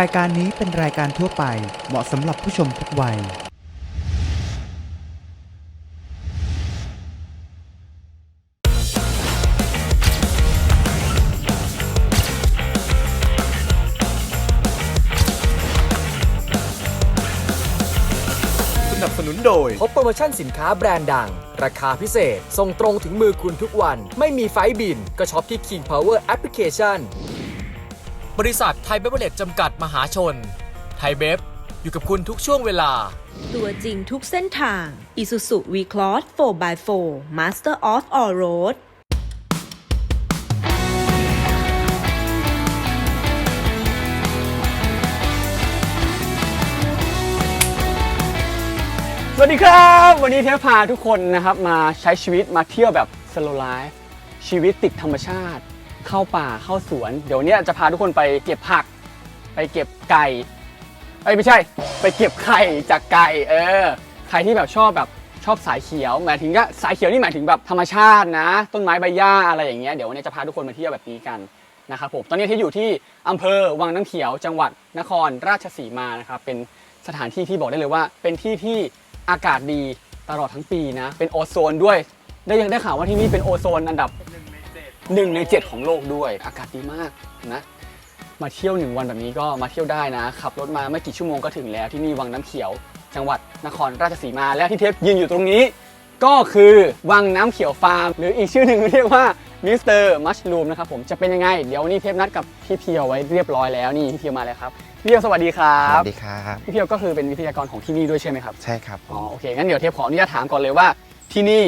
รายการนี้เป็นรายการทั่วไป เหมาะสำหรับผู้ชมทุกวัย สนับสนุนโดย พบโปรโมชั่นสินค้าแบรนด์ดัง ราคาพิเศษ ส่งตรงถึงมือคุณทุกวัน ไม่มีไฟล์บิน ก็ช็อปที่ King Power Application บริษัทไทยเบเวอร์เลจจำกัดมหาชน ไทยเบฟอยู่กับคุณทุกช่วงเวลา ตัวจริงทุกเส้นทาง Isuzu V-Cross 4x4 Master of All Road สวัสดีครับ วันนี้เทพพาทุกคนนะครับมาใช้ชีวิตมาเที่ยวแบบ slow life ชีวิตติดธรรมชาติ เข้าป่าเข้าสวน เดี๋ยวเนี้ยจะพาทุกคนไปเก็บผัก ไปเก็บไก่เอ้ยไม่ใช่ ไปเก็บไข่จากไก่เออใครที่แบบชอบแบบชอบสายเขียวหมายถึงก็สายเขียวนี่หมายถึงแบบธรรมชาตินะ ต้นไม้ใบหญ้าอะไรอย่างเงี้ยเดี๋ยววันนี้จะพาทุกคนมาเที่ยวแบบนี้กันนะครับผมตอนนี้ที่อยู่ที่อำเภอวังน้ำเขียวจังหวัดนครราชสีมานะครับเป็นสถานที่ที่บอกได้เลยว่า เป็นที่ที่อากาศดีตลอดทั้งปีนะ เป็นโอโซนด้วย ได้ยังได้ข่าวว่าที่นี่เป็นโอโซนอันดับ หนึ่งในเจ็ดของโลกด้วย อากาศดีมากนะ มาเที่ยวหนึ่งวันแบบนี้ก็มาเที่ยวได้นะ ขับรถมาไม่กี่ชั่วโมงก็ถึงแล้วที่นี่วังน้ำเขียว จังหวัดนครราชสีมา และที่เทปยืนอยู่ตรงนี้ ก็คือวังน้ำเขียวฟาร์ม หรืออีกชื่อหนึ่งเรียกว่ามิสเตอร์มัชลูมนะครับผมจะเป็นยังไง เดี๋ยววันนี้เทปนัดกับพี่เพียวไว้เรียบร้อยแล้วนี่พี่เพียวมาแล้วครับพี่เพียวสวัสดีครัสบวัสดีครับพี่เพียวก็คือเป็นวิทยากรของที่นี่ด้วยใช่ไหมครับใช่ครับอ๋อโอเคงั้นเดี๋ยวเทปขออนุญาตถามก่อนเลยว่าที่นี่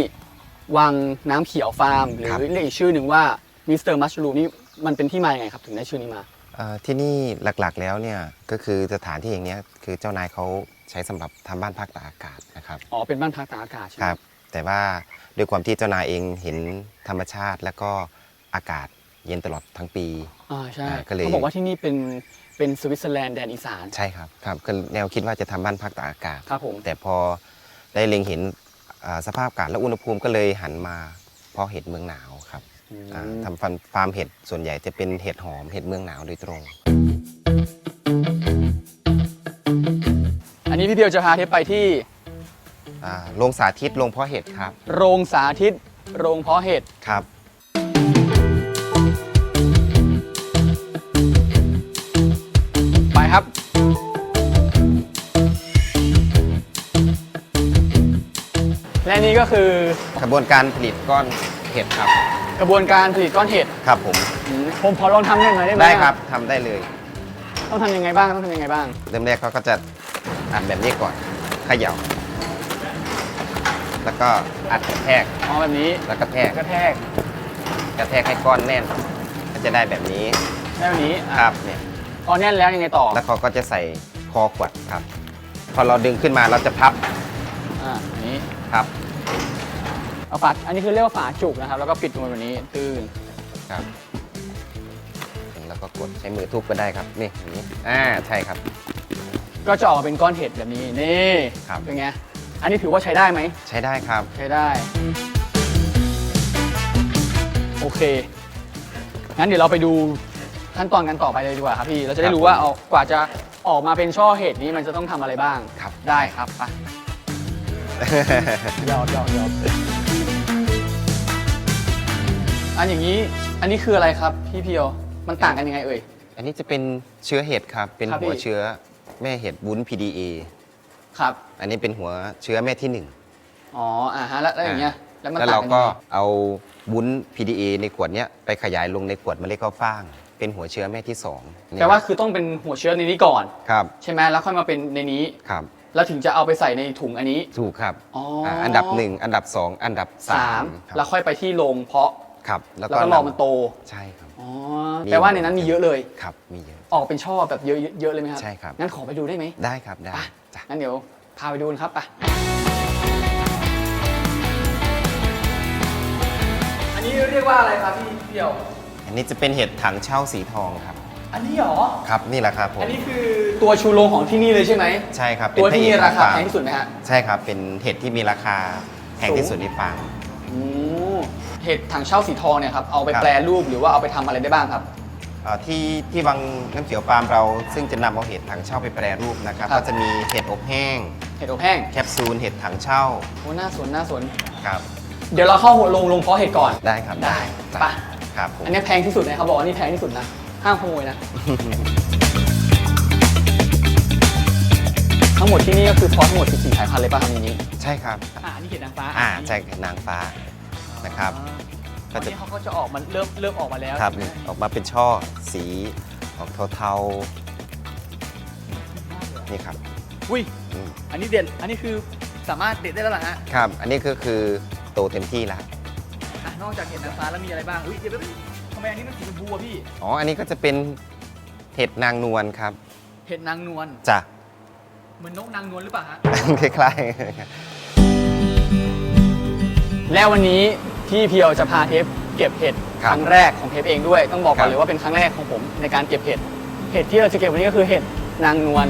วังน้ำเขียวฟาร์มหรือครับ เรียกอีกชื่อหนึ่งว่ามิสเตอร์มัชลูมนี่มันเป็นที่มาอย่างไงครับถึงได้ชื่อนี้มา เอ่อที่นี่หลักๆแล้วเนี่ยก็คือสถานที่อย่างเนี้ยคือเจ้านายเขาใช้สำหรับทำบ้านพักตากอากาศนะครับอ๋อเป็นบ้านพักตากอากาศใช่ไหมครับ แต่ว่าด้วยความที่เจ้านายเองเห็นธรรมชาติแล้วก็อากาศเย็นตลอดทั้งปี อ่าใช่อ่าก็เลย เขาบอกว่าที่นี่เป็นเป็นสวิตเซอร์แลนด์แดนอีสานใช่ครับครับก็แนวคิดว่าจะทำบ้านพักตากอากาศ ครับผมแต่พอได้เล็งเห็นอ่า สภาพอากาศและอุณหภูมิก็เลยหันมาเพาะเห็ดเมืองหนาวครับอืมอ่าทำฟาร์มฟาร์มเห็ดส่วนใหญ่จะเป็นเห็ดหอมเห็ดเมืองหนาวโดยตรง อันนี้พี่เพียวจะพาเทปไปที่อ่าโรงสาธิตโรงเพาะเห็ดครับโรงสาธิต โรงเพาะเห็ด ครับ ไปครับ และนี่ก็คือกระบวนการผลิตก้อนเห็ดครับ กระบวนการผลิตก้อนเห็ดครับผม อืมผมขอลองทำได้ไหมได้ไหมได้ครับทำได้เลย ต้องทำยังไงบ้างต้องทำยังไงบ้าง เริ่มแรกเขาก็จะอัดแบบนี้ก่อนเขย่าแล้วก็อัดกระแทกอ๋อแบบนี้แล้วกระแทกกระแทกกระแทกให้ก้อนแน่น ก็จะได้แบบนี้ได้แบบนี้อะครับเนี่ยพอแน่นแล้วยังไงต่อแล้วเขาก็จะใส่คอขวดครับ พอเราดึงขึ้นมาเราจะพับอ่าอันนี้ครับ เอาฝาอันนี้คือเรียกว่าฝาจุกนะครับ แล้วก็ปิดลงไปแบบนี้ตื้นครับ แล้วก็กดใช้มือทุบก็ได้ครับนี่อย่างนี้อ่าใช่ครับ ก็จะออกมาเป็นก้อนเห็ดแบบนี้นี่ครับ เป็นไงอันนี้ถือว่าใช้ได้ไหมใช้ได้ครับ ใช้ได้ โอเคงั้นเดี๋ยวเราไปดูขั้นตอนกันต่อไปเลยดีกว่าครับพี่เราจะได้รู้ว่าเอากว่าจะออกมาเป็นช่อเห็ดนี้มันจะต้องทำอะไรบ้างครับ ได้ครับไป ยอดยอดยอด อันอย่างนี้ อันนี้คืออะไรครับ พี่เพียว มันต่างกันยังไงเอ่ย อันนี้จะเป็นเชื้อเห็ดครับ เป็นครับหัวพี่ เชื้อแม่เห็ดวุ้น PDA ครับ อันนี้เป็นหัวเชื้อแม่ที่หนึ่งอ๋อ อ่าฮะ แล้วแล้วอย่างเงี้ย แล้วมันแล้วต่าเรางกันก็ยังไงเอาวุ้น PDA ในขวดเนี้ยไปขยายลงในขวดเมล็ดข้าวฟ่าง เป็นหัวเชื้อแม่ที่สองเนี่ยแปลว่าคือต้องเป็นหัวเชื้อในนี้ก่อน ครับใช่ไหมแล้วค่อยมาเป็นในนี้ ครับ แล้วถึงจะเอาไปใส่ในถุงอันนี้ ถูกครับอ๋ออ่าอันดับหนึ่งอันดับสองอันดับสาสามมครับ แล้วค่อยไปที่โรงเพาะ ครับแล้วก็รอมันโตใช่ครับอ๋อมีแปลว่าในนั้นมีเยอะเลยครับมีเยอะ ออกเป็นช่อแบบเยอะเยอะเลยไหมครับใช่ครับงั้นขอไปดูได้ไหมได้ครับได้ไปจ้ะงั้นเดี๋ยวพาไปดูนะครับไปอันนี้เรียกว่าอะไรครับพี่เดี่ยว อันนี้จะเป็นเห็ดถังเช่าสีทองครับ อันนี้เหรอครับนี่แหละครับผมอันนี้คือตัวชูโรงของที่นี่เลยใช่ไหมใช่ครับเป็นตัวที่มีพะเอกราคาของฟแพมงที่สุดไหมฮะใช่ครับเป็นเห็ดที่มีราคาแพงที่สุดในฟาร์มโอ้ เห็ดถังเช่าสีทองเนี่ยครับเอาไปครับ แปรรูปหรือว่าเอาไปทำอะไรได้บ้างครับ เอ่อที่ที่วังน้ำเขียวฟาร์มเราซึ่งจะนำเอาเห็ดถังเช่าไปแปรรูปนะครับ ครับ ก็จะมีเห็ดอบแห้ง เห็ดอบแห้งแคปซูลเห็ดถังเช่าโอ้น่าสนน่าสน ครับเดี๋ยวเราเข้าลงลงเพาะเห็ดก่อน ได้ครับได้จ้ะไป ครับผม อันนี้แพงที่สุดนะเขาบอกว่านี่แพงที่สุดนะห้ามขโมยนะ ทั้งหมดที่นี่ก็คือเพาะทั้งหมด14สายพันธุ์เลยป่ะครับในนี้ ใช่ครับ อ่านี่เห็ดนางฟ้าอ่าใช่นางฟ้า นะครับ ตก็อนจะ นี้เขาก็จะออกมันเริ่มเริ่มออกมาแล้วครับใช่ไหมออกมาเป็นช่อสีออกเทาๆนี่ครับอุ้ยอืมอันนี้เด็ดอันนี้คือสามารถเด็ดได้แล้วเหรอฮะครับ อันนี้ก็คือโตเต็มที่แล้วอะนอกจากเห็ดนางฟ้าแล้วมีอะไรบ้างอุ้ยเดี๋ยวเดี๋ยวทำไมอันนี้มันสีชมพูอะพี่อ๋ออันนี้ก็จะเป็นเห็ดนางนวลครับเห็ดนางนวลจ้ะ เหมือนนกนางนวลหรือเปล่าฮะ คล้ายๆ แล้ววันนี้ พี่เพียวจะพาเทปเก็บเห็ดคครับรั้งแรกของเทปเองด้วยต้องบอกก่อนครับเลยว่าเป็นครั้งแรกของผมในการเก็บเห็ดเห็ดที่เราจะเก็บวันนี้ก็คือเห็ดนางนวล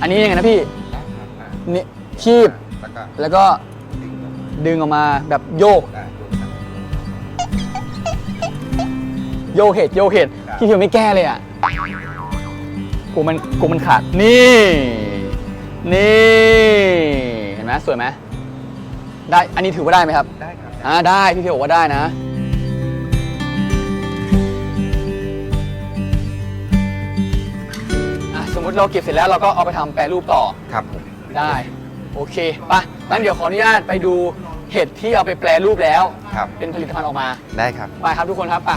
อันนี้ยังไงนะพี่นี่คีบแล้วก็แล้วก็ดึงออกมาแบบโยกได้ดูครับโยกเห็ดโยกเห็ดครับพี่เพียวไม่แก้เลยอะ กูมันกูมันขาด นี่ นี่ เห็นไหมสวยไหมได้ อันนี้ถือว่าได้ไหมครับ ได้ครับ อ่า ได้ พี่เพียวบอกว่าได้นะ อะ สมมติเราเก็บเสร็จแล้วเราก็เอาไปทำแปรรูปต่อ ครับผมได้ โอเคปะงั้นเดี๋ยวขออนุญาตไปดูเห็ดที่เอาไปแปรรูปแล้ว ครับ เป็นผลิตภัณฑ์ออกมา ได้ครับ ไปครับทุกคนครับไป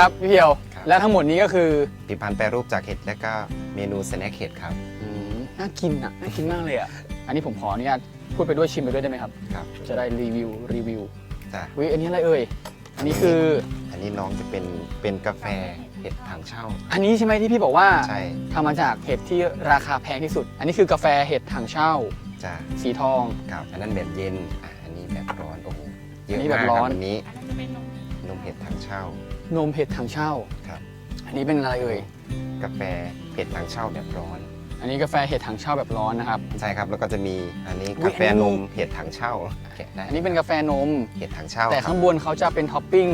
ครับพี่เพียว ครับ และทั้งหมดนี้ก็คือผลิตภัณฑ์แปรรูปจากเห็ดและก็เมนูสแน็คเห็ดครับอน่ากินอะน่ากินมากเลยอะอันนี้ผมขออนุญาตพูดไปด้วยชิมไปด้วยได้ไหมครับ ครับจะได้รีวิวรีวิวจ้ะวิอันนี้อะไรเอ่ยอันนี้คืออันนี้น้องจะเป็นเป็นกาแฟเห็ดถังเช่า อันนี้ใช่ไหมที่พี่บอกว่าใช่ทำมาจากเห็ดที่ราคาแพงที่สุด อันนี้คือกาแฟเห็ดถังเช่า จ้ะสีทอง ครับอันนั้นแบบเย็นอะอันนี้แบบร้อนโอ้โหเยอัอะนนี้แบบมากร้คอรันบอันนี้นมเห็ดถังเช่า นมเห็ดถังเช่า ครับ อันนี้เป็นอะไรเอ่ย กาแฟเห็ดถังเช่าแบบร้อน อันนี้กาแฟเห็ดถังเช่าแบบร้อนนะครับ ใช่ครับ แล้วก็จะมีอันนี้อุ๊ยกาแฟอันนี้ นมเห็ดถังเช่าแกะได้อันนี้เป็นกาแฟนมเห็ดถังเช่าแต่ครัข้างบนเขาจะเป็นท็อปปิ้ง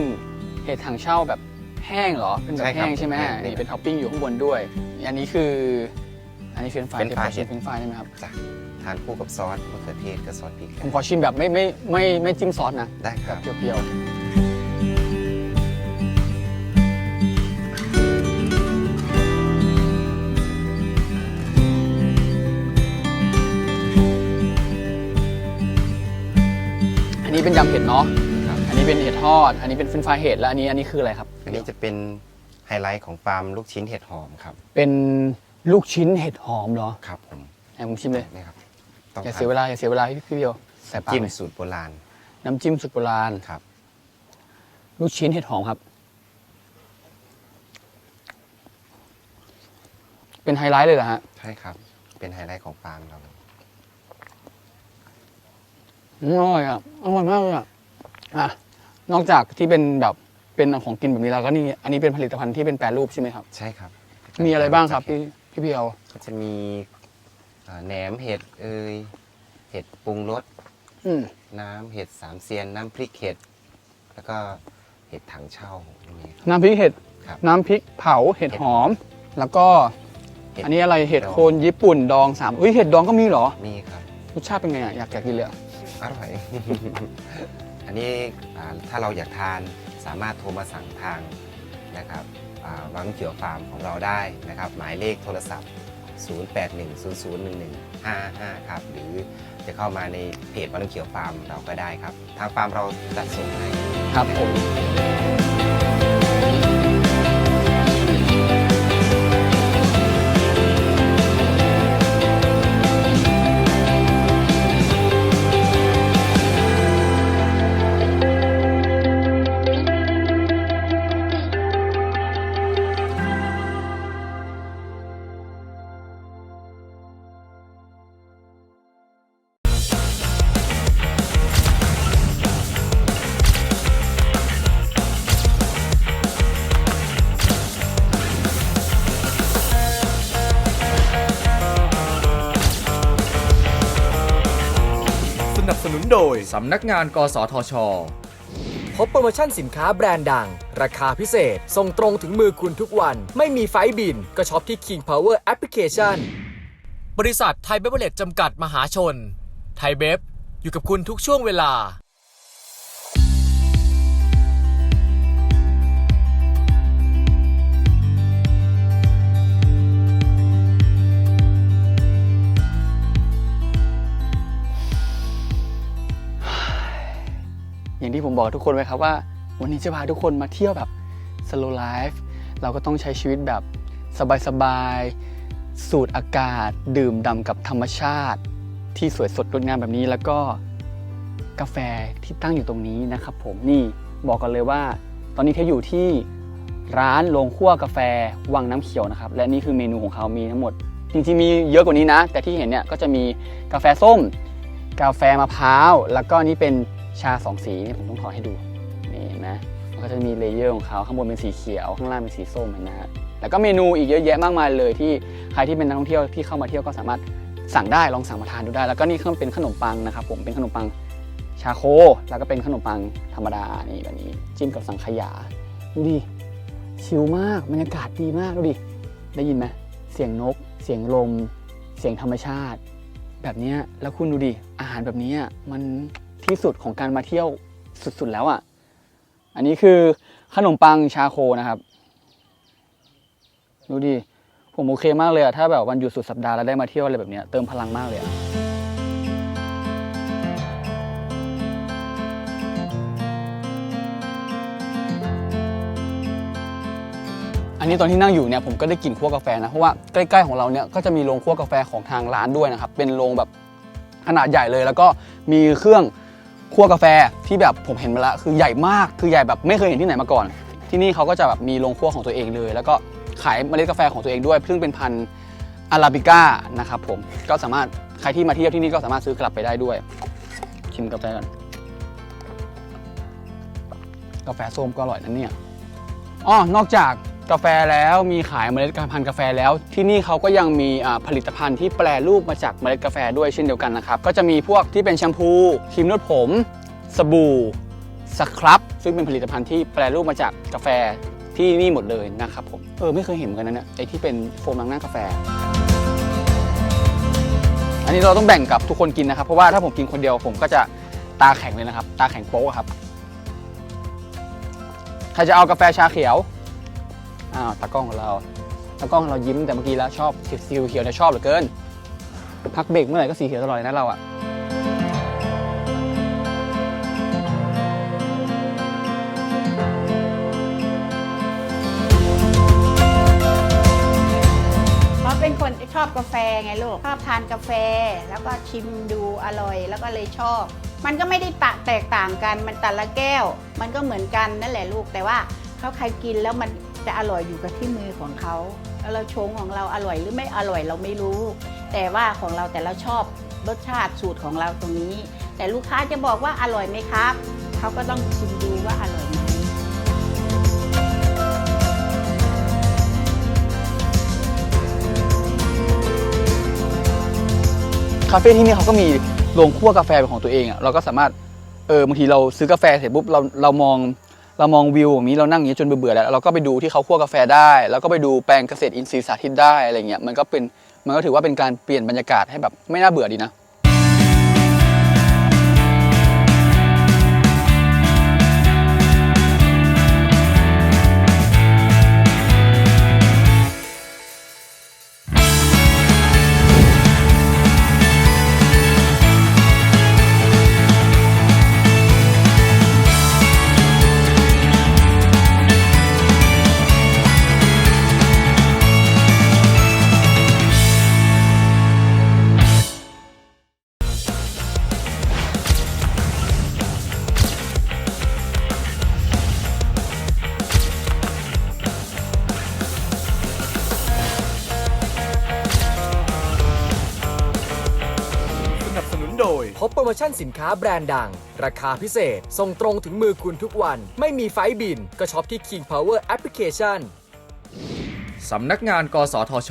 เห็ดถังเช่าแบบแห้งเหรอ เป็นแบบใช่ครับแห้งใช่ไหมแห้งนี่เป็นท็อปปิ้งอยู่ข้างบนด้วย อันนี้คือ อันนี้เฟรนช์ฟรายเป็นเดี๋ยวขอชิเห็มดเฟรนช์ฟรายได้ไหมครับ จ้ะทานคู่กับซอสมะเขือเทศกับซอสพริกผมขอชิมแบบไม่ไม่ไม่ไม่จิ้มซอสนะ ได้คแบรับบเปรี้ยว เป็นยำเห็ดเนาะ ครับ อันนี้เป็นเห็ดทอด อันนี้เป็นเฟรนช์ฟรายเห็ด และอันนี้อันนี้คืออะไรครับ อันนี้จะเป็นไฮไลท์ของฟาร์มลูกชิ้นเห็ดหอมครับ เป็นลูกชิ้นเห็ดหอมเหรอครับผมไหนผมชิมเลย นี่ครับต้องอย่าทเสียเวลาอย่าเสียเวลาพี่พี่เดียวใส่ำปากจิ้มเลยสูตรโบราณน้ำจิ้มสุดโบราณ ครับ ลูกชิ้นเห็ดหอมครับ เป็นไฮไลท์เลยเหรอฮะ ใช่ครับ เป็นไฮไลท์ของฟาร์มเราอืม อร่อยอะอร่อยมากเลยอะอะนอกจากที่เป็นแบบเป็นของกินแบบนี้แล้วก็นี่อันนี้เป็นผลิตภัณฑ์ที่เป็นแปรรูปใช่ไหมครับ ใช่ครับมีอะไรบ้างครับพี่พี่เพียวก็จะมีเอ่อแหนมเห็ดเอยเห็ดปรุงรสอืมน้ำเห็ดสามเซียนน้ำพริกเห็ดแล้วก็เห็ดถังเช่าอย่างนี้ครับ น้ำพริกเห็ดครับ น้ำพริกเผาเห็ดหอม แล้วก็เห็ดอันนี้อะไรเห็ดโคนญี่ปุ่นดองสามเฮ้ยเห็ดดองก็มีเหรอ นี่ครับรสชาติเป็นไงอะอยากอยากกินเลยอะ อร่อย อันนี้ถ้าเราอยากทานสามารถโทรมาสั่งทางนะครับวังเขียวฟาร์มของเราได้นะครับ หมายเลขโทรศัพท์ 0810011555 ครับ หรือจะเข้ามาในเพจวังเขียวฟาร์มเราก็ได้ครับ ทางฟาร์มเราจัดส่งให้ครับผม นับสนุนโดย สำนักงาน กสทช พบโปรโมชั่นสินค้าแบรนด์ดัง ราคาพิเศษ ส่งตรงถึงมือคุณทุกวัน ไม่มีไฟล์บิน ก็ช็อปที่ King Power Application บริษัทไทยเบเวอร์เลจจำกัดมหาชน ไทยเบฟอยู่กับคุณทุกช่วงเวลา อย่างที่ผมบอกทุกคนไว้ครับว่า วันนี้จะพาทุกคนมาเที่ยวแบบ slow life เราก็ต้องใช้ชีวิตแบบสบายๆ สูดอากาศ ดื่มด่ำกับธรรมชาติ ที่สวยสดงดงามแบบนี้แล้วก็กาแฟที่ตั้งอยู่ตรงนี้นะครับผมนี่บอกกันเลยว่า ตอนนี้เทอยู่ที่ร้านโรงคั่วกาแฟวังน้ำเขียวนะครับ และนี่คือเมนูของเขามีทั้งหมด จริงๆมีเยอะกว่านี้นะ แต่ที่เห็นเนี่ยก็จะมีกาแฟส้ม กาแฟมะพร้าว แล้วก็นี่เป็น ชาสองสีนี่ผมต้องถอดให้ดูนี่นไหมมันก็จะมีเลเยอร์ของเขาข้างบนเป็นสีเขียว ข้างล่างเป็นสีส้มนะฮะแล้วก็เมนูอีกเยอะแยะมากมายเลยที่ใครที่เป็นนักท่องเที่ยวที่เข้ามาเที่ยวก็สามารถสั่งได้ลองสั่งมาทานดูได้ แล้วก็นี่ก็เป็นขนมปังนะครับผมเป็นขนมปังชาโค แล้วก็เป็นขนมปังธรรมดานี่แบบนี้ จิ้มกับสังขยาดูดิชิลมากบรรยากาศดีมากดูดิได้ยินไหมเสียงนก เสียงลม เสียงธรรมชาติ แบบนี้แล้วคุณดูดิอาหารแบบนี้มัน ที่สุดของการมาเที่ยวสุดๆแล้วอะ อันนี้คือขนมปังชาโคนะครับ ดูดิ ผมโอเคมากเลยอะถ้าแบบวันหยุดสุดสัปดาห์แล้วได้มาเที่ยวอะไรแบบเนี้ยเติมพลังมากเลยอะอันนี้ตอนที่นั่งอยู่เนี่ยผมก็ได้กลิ่นคั่วกาแฟนะ เพราะว่าใกล้ๆของเราเนี่ยก็จะมีโรงคั่วกาแฟของทางร้านด้วยนะครับ เป็นโรงแบบขนาดใหญ่เลยแล้วก็มีเครื่อง คั่วกาแฟที่แบบผมเห็นมาแล้วคือใหญ่มากคือใหญ่แบบไม่เคยเห็นที่ไหนมาก่อน ที่นี่เขาก็จะแบบมีโรงคั่วของตัวเองเลย แล้วก็ขายเมล็ดกาแฟของตัวเองด้วยซึ่งเป็นพันธุ์อาราบิก้านะครับผมก็สามารถใครที่มาเที่ยวที่นี่ก็สามารถซื้อกลับไปได้ด้วย ชิมกาแฟกันกาแฟส้มก็อร่อยนะเนี่ยอ๋อนอกจาก กาแฟแล้วมีขายเมล็ดพันธุ์กาแฟแล้ว ที่นี่เขาก็ยังมีผลิตภัณฑ์ที่แปรรูปมาจากเมล็ดกาแฟด้วยเช่นเดียวกันนะครับก็จะมีพวกที่เป็นแชมพูครีมนวดผม สบู่สครับซึ่งเป็นผลิตภัณฑ์ที่แปรรูปมาจากกาแฟที่นี่หมดเลยนะครับผมเออไม่เคยเห็นกันนะเนี่ยไอที่เป็นโฟมล้างหน้ากาแฟ อันนี้เราต้องแบ่งกับทุกคนกินนะครับ เพราะว่าถ้าผมกินคนเดียวผมก็จะตาแข็งเลยนะครับ ตาแข็งโป๊ะครับใครจะเอากาแฟชาเขียว อ้าวตากล้องของเราตากล้องของเรายิ้มแต่เมื่อกี้แล้วชอบสีเขียวเนี่ยชอบเหลือเกิน พักเบรกเมื่อไหร่ก็สีเขียวตลอดเลยนะเราอะเราเป็นคนชอบกาแฟไงลูกชอบทานกาแฟ แล้วก็ชิมดูอร่อยแล้วก็เลยชอบ มันก็ไม่ได้ตะแตกต่างกันมันแต่ละแก้ว มันก็เหมือนกันนั่นแหละลูกแต่ว่าเขาใครกินแล้วมัน จะอร่อยอยู่กับที่มือของเขาเราชงของเราอร่อยหรือไม่อร่อยเราไม่รู้ แต่ว่าของเราแต่เราชอบรสชาติสูตรของเราตรงนี้ แต่ลูกค้าจะบอกว่าอร่อยไหมครับ เขาก็ต้องชิมดูว่าอร่อยไหมคาเฟ่ที่นี่เขาก็มีโรงคั่วกาแฟเป็นของตัวเองอะเราก็สามารถเออบางทีเราซื้อกาแฟเสร็จปุ๊บเราเรามอง เรามองวิวอย่างนี้เรานั่งอย่างนี้จนเบื่อแล้ว เราก็ไปดูที่เขาคั่วกาแฟได้ แล้วก็ไปดูแปลงเกษตรอินทรีย์สาธิตได้อะไรเงี้ยมันก็เป็นมันก็ถือว่าเป็นการเปลี่ยนบรรยากาศให้แบบไม่น่าเบื่อดีนะ บโปรโมชั่นสินค้าแบรนด์ดัง ราคาพิเศษ ส่งตรงถึงมือคุณทุกวัน ไม่มีไฟล์บิน ก็ช็อปที่ King Power Application สำนักงาน กสทช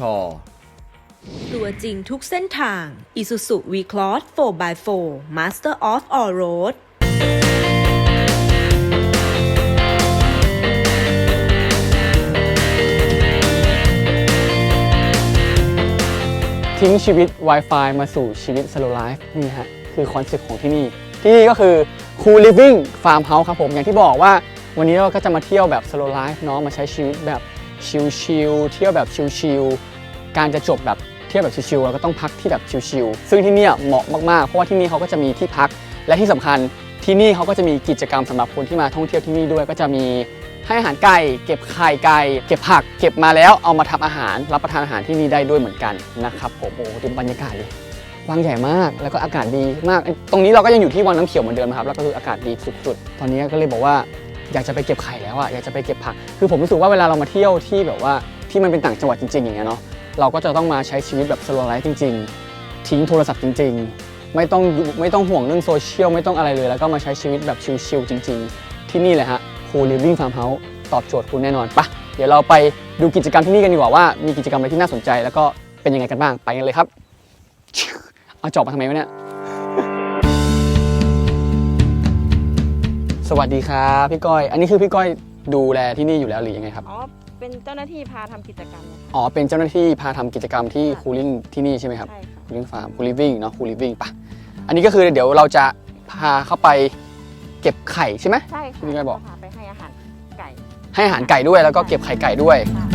ตัวจริงทุกเส้นทาง Isuzu V-Cross 4x4 Master of All Road ทิ้งชีวิต Wi-Fi มาสู่ชีวิต Slow Life นี่ฮะ คือคอนเซ็ปต์ของที่นี่ ที่นี่ก็คือ Cool Living Farm House ครับผม อย่างที่บอกว่าวันนี้เราก็จะมาเที่ยวแบบ Slow Life เนาะมาใช้ชีวิตแบบชิลๆเที่ยวแบบชิลๆการจะจบแบบเที่ยวแบบชิลๆเราก็ต้องพักที่แบบชิลๆซึ่งที่นี่เหมาะมากๆ เพราะว่าที่นี่เขาก็จะมีที่พัก และที่สำคัญที่นี่เขาก็จะมีกิจกรรมสำหรับคนที่มาท่องเที่ยวที่นี่ด้วยก็จะมีให้อาหารไก่เก็บไข่ไก่เก็บผัก เก็บมาแล้วเอามาทำอาหารรับประทานอาหารที่นี่ได้ด้วยเหมือนกันนะครับผมโอ้ดูบรรยากาศเลย ดิวังใหญ่มาก แล้วก็อากาศดีมาก ตรงนี้เราก็ยังอยู่ที่วังน้ำเขียวเหมือนเดิมครับ แล้วก็คืออากาศดีสุดๆ ตอนนี้ก็เลยบอกว่าอยากจะไปเก็บไข่แล้วอะอยากจะไปเก็บผัก คือผมรู้สึกว่าเวลาเรามาเที่ยวที่แบบว่าที่มันเป็นต่างจังหวัดจริง ๆ อย่างเงี้ยเนาะ เราก็จะต้องมาใช้ชีวิตแบบสโลว์ไลฟ์จริง ๆ ทิ้งโทรศัพท์จริง ๆ ไม่ต้องไม่ต้องห่วงเรื่องโซเชียลไม่ต้องอะไรเลย แล้วก็มาใช้ชีวิตแบบชิลๆจริง ๆ ที่นี่แหละฮะ Cool Living Farm House ตอบโจทย์คุณแน่นอนปะเดี๋ยวเราไปดูกิจกรรมที่นี่กันดีกว่าว่ามีกิจกรรมอะไรที่น่าสนใจ แล้วก็เป็นยังไงกันบ้างไปกันเลยครับ เอาจอบมาทำไมวะเนี่ย สวัสดีครับพี่ก้อย อันนี้คือพี่ก้อยดูแลที่นี่อยู่แล้วหรือยังไงครับ อ๋อ เป็นเจ้าหน้าที่พาทำกิจกรรมเนี่ยอ๋อ เป็นเจ้าหน้าที่พาทำกิจกรรมที่ Cooling ที่นี่ใช่ไหมครับ ใช่ค่ะ Cooling Farm Cool Living เนาะ Cool Living ปะอันนี้ก็คือเดี๋ยวเราจะพาเข้าไปเก็บไข่ใช่ไหม ใช่ค่ะที่พี่ก้อยบอกพาไปให้อาหารไก่ให้อาหารไก่ด้วยแล้วก็เก็บไข่ไก่ด้วย ค่ะ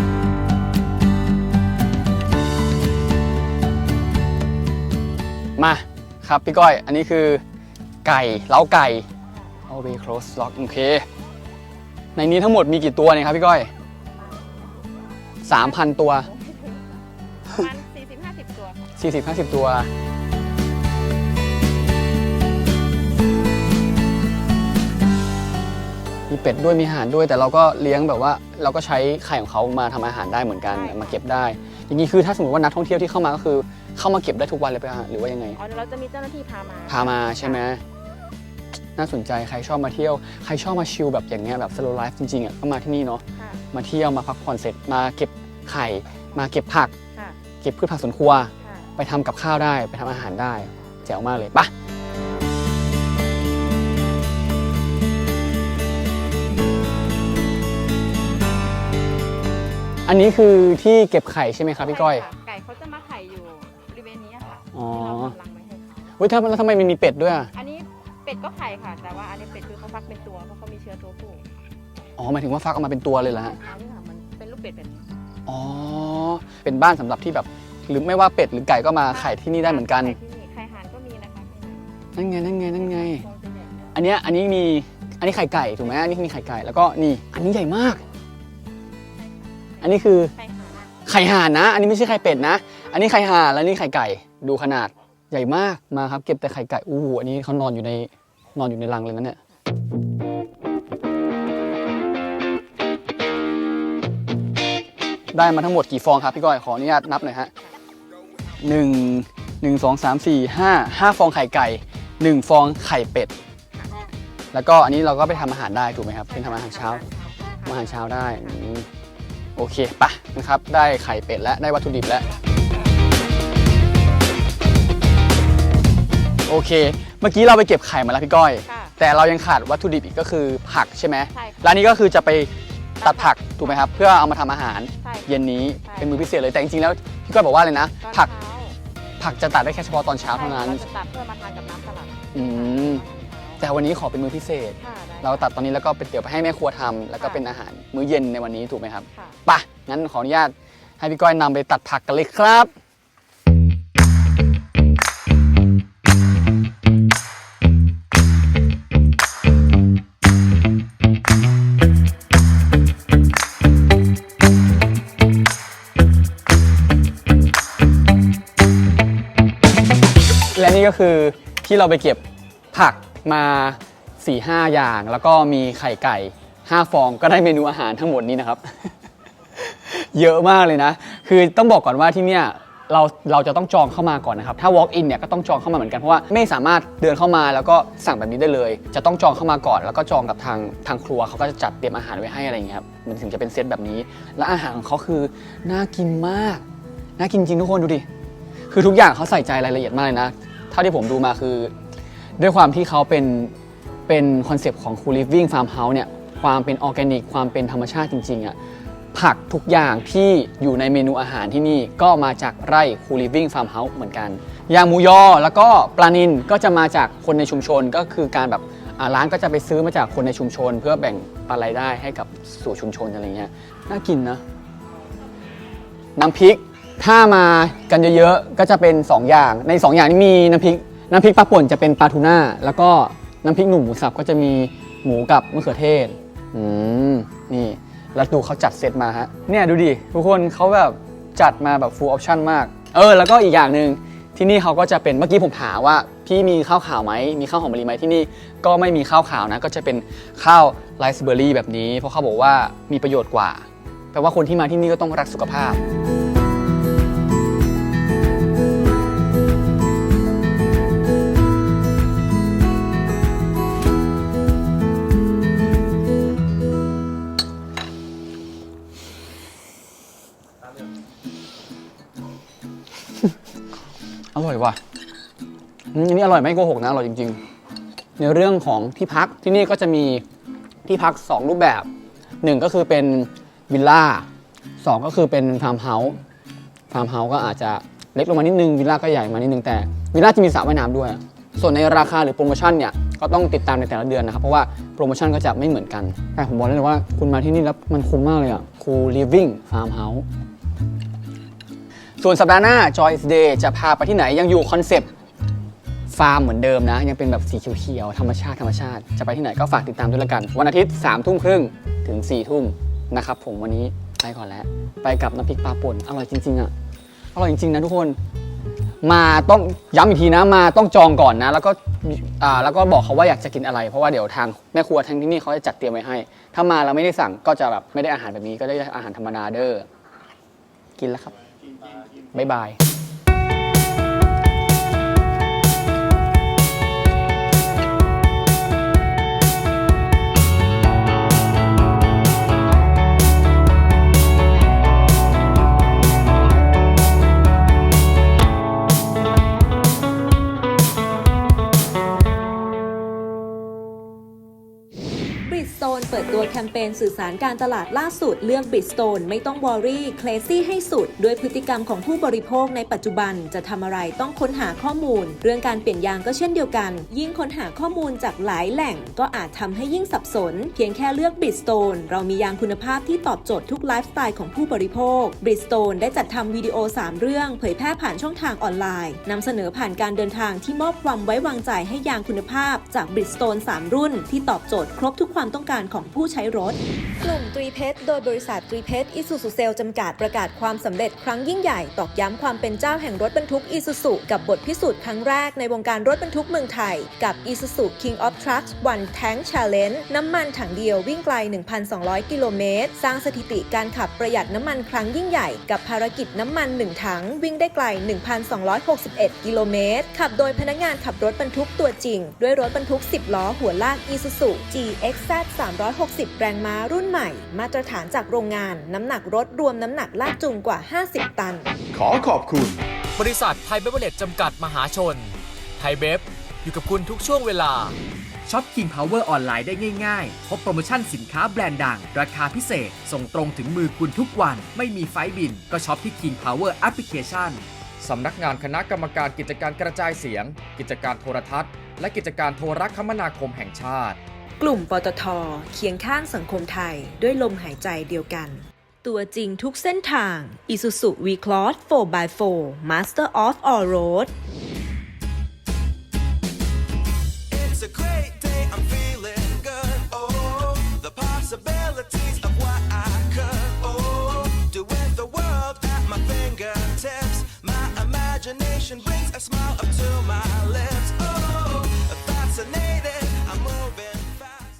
มาครับพี่ก้อย อันนี้คือไก่เล้าไก่ เอาไป close lock โอเค ในนี้ทั้งหมดมีกี่ตัวเนี่ยครับพี่ก้อย 3,000 ตัว ประมาณ40-50ตัวค่ะ40-50 ตัว มีเป็ดด้วยมีห่านด้วย แต่เราก็เลี้ยงแบบว่าเราก็ใช้ไข่ของเขามาทำอาหารได้เหมือนกัน ใช่ มาเก็บได้ อย่างนี้คือถ้าสมมติว่านักท่องเที่ยวที่เข้ามาก็คือ เข้ามาเก็บได้ทุกวันเลยไปะฮะหรือว่ายังไง อ๋อเดี๋ยวเราจะมีเจ้าหน้าที่พามาพามาใช่ไหมน่าสนใจใครชอบมาเที่ยว ใครชอบมาชิลแบบอย่างเงี้ยแบบ slow life จริงๆอะก็มาที่นี่เนาะค่ะมาเที่ยวมาพักผ่อนเสร็จมาเก็บไข่ มาเก็บผัก ค่ะเก็บพืชผักสวนครัว ค่ะ ไปทำกับข้าวได้ไปทำอาหารได้แจ๋วมากเลยปะอันนี้คือที่เก็บไข่ใช่ไหมครับพี่ก้อย ใช่ค่ะ อ๋อที่เราทำรังไว้ให้เขาเฮ้ยถ้าแล้วทำไมมันมีเป็ดด้วยอะอันนี้เป็ดก็ไข่ค่ะ แต่ว่าอันนี้เป็ดคือเขาฟักเป็นตัวเพราะเขามีเชื้อตัวผู้อ๋อหมายถึงว่าฟักออกมาเป็นตัวเลยเหรอฮะ อันนี้ค่ะมันเป็นลูกเป็ดแบบนี้อ๋อ เป็นบ้านสำหรับที่แบบ หรือไม่ว่าเป็ดหรือไก่ก็มาไข่ที่นี่ได้เหมือนกัน ไข่ที่นี่ไข่ห่านก็มีนะคะข้างในนั่นไงนั่นไงนั่นไงฟองจะใหญ่อันเนี้ยอันนี้มีอันนี้ไข่ไก่ถูกไหมอันนี้มีไข่ไก่แล้วก็นี่อันนี้ใหญ่มาก อันนี้คือไข่ห่านไข่ห่านนะ อันนี้ไม่ใช่ไข่เป็ดนะ อันนี้ไข่ห่านแล้วนี่ไข่ไก่ดูขนาดใหญ่มากมาครับ เก็บแต่ไข่ไก่อู้หูอันนี้เขานอนอยู่ในนอนอยู่ในรังเลยนะเนี่ยได้มาทั้งหมดกี่ฟองครับพี่ก้อยขออนุญาตนับหน่อยฮะหนึ่งหนึ่งสองสามสี่ห้าห้าฟองไข่ไก่หนึ่งฟองไข่เป็ด แล้วก็อันนี้เราก็ไปทำอาหารได้ถูกไหมครับ เป็นทำอาหารเช้าอาหารเช้าได้โอเคปะนะครับ ได้ไข่เป็ดและได้วัตถุดิบแล้ว โอเค เมื่อกี้เราไปเก็บไข่มาแล้วพี่ก้อย ค่ะ แต่เรายังขาดวัตถุดิบอีกก็คือผักใช่ไหมใช่ค่ะ ร้านนี้ก็คือจะไปตัดผักถูกไหมครับ เพื่อเอามาทำอาหารใช่ค่ะเย็นนี้ใช่เป็นมื้อพิเศษเลยแต่จริงๆแล้วพี่ก้อยบอกว่าเลยนะ ตอนผักเช้าผักจะตัดได้แค่เฉพาะตอนเช้าเท่านั้น ใช่ค่ะเราจะตัดเพื่อมาทานกับน้ำสลัดอืมแต่วันนี้ขอเป็นมื้อพิเศษ ค่ะได้เราตัดตอนนี้แล้วก็เป็นเดี๋ยวไปให้แม่ครัวทำแล้วก็เป็นอาหารมื้อเย็นในวันนี้ถูกไหมครับค่ะ ไปะงั้นขออนุญาตให้พี่ก้อยนำไปตัดผักกันเลยครับ ก็คือที่เราไปเก็บผักมา4ี่ห้าอย่าง แล้วก็มีไข่ไก่ 5 ฟองก็ได้เมนูอาหารทั้งหมดนี้นะครับ เยอะมากเลยนะ คือต้องบอกก่อนว่าที่เนี่ยเราเราจะต้องจองเข้ามาก่อนนะครับ ถ้า walk in เนี่ยก็ต้องจองเข้ามาเหมือนกันเพราะว่าไม่สามารถเดินเข้ามาแล้วก็สั่งแบบนี้ได้เลย จะต้องจองเข้ามาก่อน แล้วก็จองกับทางทางครัวเขาก็จะจัดเตรียมอาหารไว้ให้อะไรอย่างเงี้ยครับมันถึงจะเป็นเซตแบบนี้ และอาหารของเขาคือน่ากินมาก น่ากินจริงทุกคนดูดิคือทุกอย่างเขาใส่ใจรายละเอียดมากเลยนะาที่ผมดูมาคือ ด้วยความที่เขาเป็นเป็นคอนเซปต์ของ Cool Living Farm House เนี่ยความเป็นออร์แกนิก ความเป็นธรรมชาติจริงๆอะผักทุกอย่างที่อยู่ในเมนูอาหารที่นี่ก็มาจากไร่ Cool Living Farm House เหมือนกัน อย่างหมูยอแล้วก็ปลานินก็จะมาจากคนในชุมชนก็คือการแบบร้านก็จะไปซื้อมาจากคนในชุมชน เพื่อแบ่งปันรายได้ให้กับสู่ชุมชนอะไรเงี้ยน่ากินนะน้ำพริก ถ้ามากันเยอะๆ ก็จะเป็น 2 อย่าง ใน 2 อย่างนี้มีน้ำพริกน้ำพริกปลาป่นจะเป็นปลาทูน่าแล้วก็น้ำพริกหนุ่มหมูสับก็จะมีหมูกับมะเขือเทศอืมนี่แล้วดูเขาจัดเซตมาฮะเนี่ยดูดิทุกคนเขาแบบจัดมาแบบ full option มาก เออ แล้วก็อีกอย่างหนึ่งที่นี่เขาก็จะเป็นเมื่อกี้ผมถามว่า พี่มีข้าวขาวไหมมีข้าวหอมมะลิไหมที่นี่ก็ไม่มีข้าวขาวนะ ก็จะเป็นข้าวไรซ์เบอร์รี่แบบนี้ เพราะเขาบอกว่ามีประโยชน์กว่าแปลว่าคนที่มาที่นี่ก็ต้องรักสุขภาพ ร่อยว่ะอืมอันนี้อร่อยไม่โกหกนะอร่อยจริง ๆ ในเรื่องของที่พักที่นี่ก็จะมีที่พัก 2 รูปแบบ1ก็คือเป็นวิลล่า2ก็คือเป็นฟาร์มเฮาส์ฟาร์มเฮาส์ก็อาจจะเล็กลงมานิดนึงวิลล่าก็ใหญ่มานิดนึงแต่วิลล่าจะมีสระว่ายน้ำด้วย ส่วนในราคาหรือโปรโมชั่นเนี่ยก็ต้องติดตามในแต่ละเดือนนะครับ เพราะว่าโปรโมชั่นก็จะไม่เหมือนกันแต่ผมบอกได้เลยว่าคุณมาที่นี่แล้วมันคุ้มมากเลยอะ Cool Living Farm House ส่ ส่วนสัปดาห์หน้า Joy's Day จะพาไปที่ไหนยังอยู่คอนเซปต์ฟาร์มเหมือนเดิมนะ ยังเป็นแบบสีเขียวๆธรรมชาติธรรมชาติ จะไปที่ไหนก็ฝากติดตามด้วยละกัน วันอาทิตย์3ามทุ่มครึ่งถึง4ี่ทุ่มนะครับผมวันนี้ไปก่อนแล้ว ไปกับน้ำพริกปลาป่นอร่อยจริงๆอะอร่อยจริงๆนะทุกคน มาต้องย้ำอีกทีนะมาต้องจองก่อนนะ แล้วก็อ่าแล้วก็บอกเขาว่าอยากจะกินอะไร เพราะว่าเดี๋ยวทางแม่ครัวทางที่นี่เขาจะจัดเตรียมไว้ให้ ถ้ามาแล้วไม่ได้สั่งก็จะแบบไม่ได้อาหารแบบนี้ก็ได้อาหารธรรมดาเด้อกินแล้วครับ บ๊ายบาย เปญสื่อสารการตลาดล่าสุดเลือกบริดสโตนไม่ต้องวอรี่เคลซี่ให้สุด ด้วยพฤติกรรมของผู้บริโภคในปัจจุบันจะทำอะไรต้องค้นหาข้อมูล เรื่องการเปลี่ยนยางก็เช่นเดียวกัน ยิ่งค้นหาข้อมูลจากหลายแหล่ง ก็อาจทำให้ยิ่งสับสน เพียงแค่เลือกบริดสโตนเรามียางคุณภาพที่ตอบโจทย์ทุกไลฟ์สไตล์ของผู้บริโภคบริดสโตนได้จัดทำวิดีโอ 3 เรื่อง เผยแพร่ผ่านช่องทางออนไลน์นำเสนอผ่านการเดินทางที่มอบความไว้วางใจให้ยางคุณภาพ จากบริดสโตน3รุ่น ที่ตอบโจทย์ครบทุกความต้องการของผู้ใช้รถรถ กลุ่มตรีเพชรโดยบริษัทตรีเพชรอิสุสุเซลจำกัดประกาศความสำเร็จครั้งยิ่งใหญ่ตอกย้ำความเป็นเจ้าแห่งรถบรรทุกอิสุสุกับบทพิสูจน์ครั้งแรกในวงการรถบรรทุกเมืองไทย กับ Isuzu King of Trucks One Tank Challenge น้ำมันถังเดียววิ่งไกล 1,200 กิโลเมตร สร้างสถิติการขับประหยัดน้ำมันครั้งยิ่งใหญ่ กับภารกิจน้ำมัน 1 ถัง วิ่งได้ไกล 1,261 กิโลเมตร ขับโดยพนักงานขับรถบรรทุกตัวจริง ด้วยรถบรรทุก 10 ล้อหัวลาก Isuzu GXZ 360 แรงม้ารุ่นใหม่ มาตรฐานจากโรงงาน น้ำหนักรถรวมน้ำหนักลากจูงกว่า 50 ตัน ขอขอบคุณ บริษัทไทยเบเวอร์เลจจำกัดมหาชน ไทยเบฟอยู่กับคุณทุกช่วงเวลาช็อป King Power ออนไลน์ได้ง่ายๆ พบโปรโมชั่นสินค้าแบรนด์ดัง ราคาพิเศษ ส่งตรงถึงมือคุณทุกวัน ไม่มีไฟล์บิน ก็ช็อปที่ King Power Application สำนักงานคณะกรรมการกิจการกระจายเสียง กิจการโทรทัศน์ และกิจการโทรคมนาคมแห่งชาติ กลุ่มปตทเคียงข้างสังคมไทยด้วยลมหายใจเดียวกัน ตัวจริงทุกเส้นทาง Isuzu V-Cross 4x4 Master of All Road